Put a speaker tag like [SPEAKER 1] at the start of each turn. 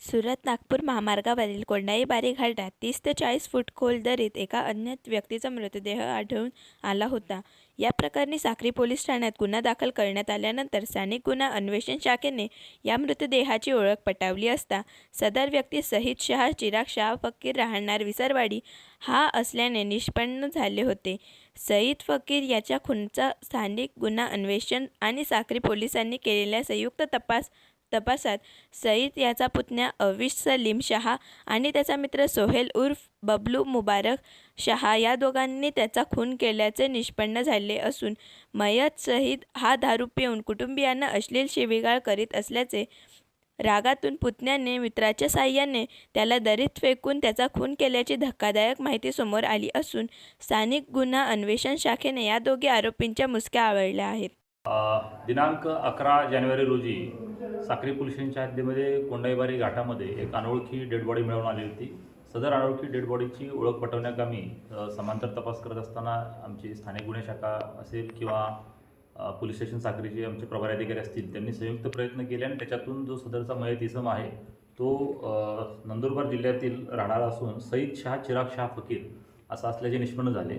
[SPEAKER 1] सुरत नागपूर महामार्गावरील कोंडाईबारी घाटात तीस ते चाळीस फूट खोल दरीत एका अज्ञात व्यक्तीचा मृतदेह आढळून आला होता. या प्रकरणी साक्री पोलीस ठाण्यात गुन्हा दाखल करण्यात आल्यानंतर स्थानिक गुन्हा अन्वेषण शाखेने या मृतदेहाची ओळख पटावली असता सदर व्यक्ती सहित शहा चिराग शाह फकीर राहणार विसरवाडी हा असल्याने निष्पन्न झाले होते. सईद फकीर याच्या खूनचा स्थानिक गुन्हा अन्वेषण आणि साक्री पोलिसांनी केलेल्या संयुक्त तपास तपासात सईद याचा पुतण्या अविश सलीम शहा आणि त्याचा मित्र सोहेल उर्फ बबलू मुबारक शहा या दोघांनी त्याचा खून केल्याचे निष्पन्न झाले असून मयत सईद हा दारू पिऊन कुटुंबियांना अश्लील शिवीगाळ करीत असल्याचे रागातून पुतण्याने मित्राच्या साह्याने त्याला दरीत फेकून त्याचा खून केल्याची धक्कादायक माहिती समोर आली असून स्थानिक गुन्हा अन्वेषण शाखेने या दोघे आरोपींच्या मुसक्या आवळल्या आहेत.
[SPEAKER 2] दिनांक अकरा जानेवारी रोजी साक्री पोलिसांच्या हद्दीमध्ये कोंडाईबारी घाटामध्ये एक अनोळखी डेड बॉडी मिळवून आली होती. सदर अनोळखी डेड बॉडीची ओळख पटवण्याकामी समांतर तपास करत असताना आमची स्थानिक गुन्हे शाखा असेल किंवा पोलीस स्टेशन साक्रीचे आमचे प्रभारी अधिकारी असतील त्यांनी संयुक्त प्रयत्न केले आणि त्याच्यातून जो सदरचा मयत इसम आहे तो नंदुरबार जिल्ह्यातील राहणारा असून सईद शाह चिराग शाह फकीर असा असल्याचे निष्पन्न झाले.